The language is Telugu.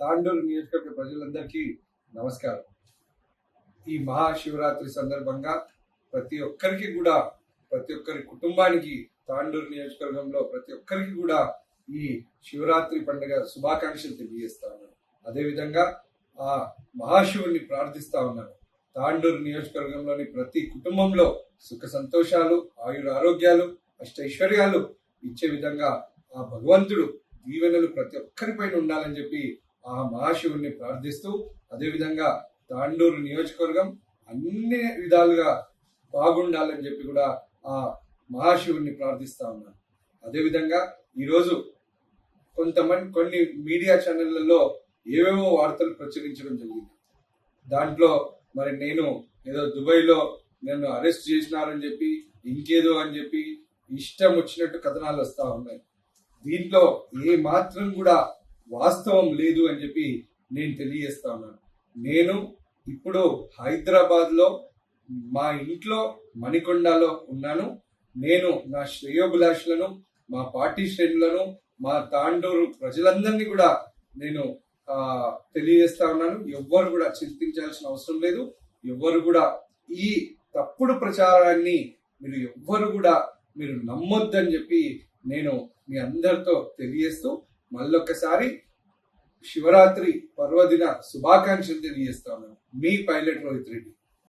తాండూరు నియోజకవర్గ ప్రజలందరికీ నమస్కారం. ఈ మహాశివరాత్రి సందర్భంగా ప్రతి ఒక్కరికి కూడా ప్రతి ఒక్కరి కుటుంబానికి తాండూరు నియోజకవర్గంలో ప్రతి ఒక్కరికి కూడా ఈ శివరాత్రి పండుగ శుభాకాంక్షలు తెలియజేస్తా ఉన్నాను. అదేవిధంగా ఆ మహాశివుణ్ణి ప్రార్థిస్తా ఉన్నాను. తాండూరు నియోజకవర్గంలోని ప్రతి కుటుంబంలో సుఖ సంతోషాలు ఆయుర ఆరోగ్యాలు అష్టైశ్వర్యాలు ఇచ్చే విధంగా ఆ భగవంతుడు దీవెనలు ప్రతి ఒక్కరిపైన ఉండాలని చెప్పి ఆ మహాశివుణ్ణి ప్రార్థిస్తూ అదేవిధంగా తాండూరు నియోజకవర్గం అన్ని విధాలుగా బాగుండాలని చెప్పి కూడా ఆ మహాశివుణ్ణి ప్రార్థిస్తా ఉన్నాను అదేవిధంగా ఈరోజు కొంతమంది కొన్ని మీడియా ఛానళ్ళలో ఏవేవో వార్తలు ప్రచురించడం జరిగింది. దాంట్లో మరి నేను ఏదో దుబాయ్లో నన్ను అరెస్ట్ చేసినారని చెప్పి ఇంకేదో అని చెప్పి ఇష్టం వచ్చినట్టు కథనాలు వస్తూ ఉన్నాయి. దీంట్లో ఏ మాత్రం కూడా వాస్తవం లేదు అని చెప్పి నేను తెలియజేస్తా ఉన్నాను. నేను ఇప్పుడు హైదరాబాద్లో మా ఇంట్లో మణికొండలో ఉన్నాను. నేను నా శ్రేయోభిలాషులను మా పార్టీ శ్రేణులను మా తాండూరు ప్రజలందరినీ కూడా నేను తెలియజేస్తా ఉన్నాను. ఎవ్వరు కూడా చింతించాల్సిన అవసరం లేదు. ఎవ్వరు కూడా ఈ తప్పుడు ప్రచారాన్ని మీరు ఎవ్వరు కూడా మీరు నమ్మొద్దని చెప్పి నేను మీ అందరితో తెలియజేస్తూ మళ్ళొక్కసారి శివరాత్రి పర్వదిన శుభాకాంక్షలు తెలియజేస్తా ఉన్నాను మీ పైలట్ రోహిత్ రెడ్డి.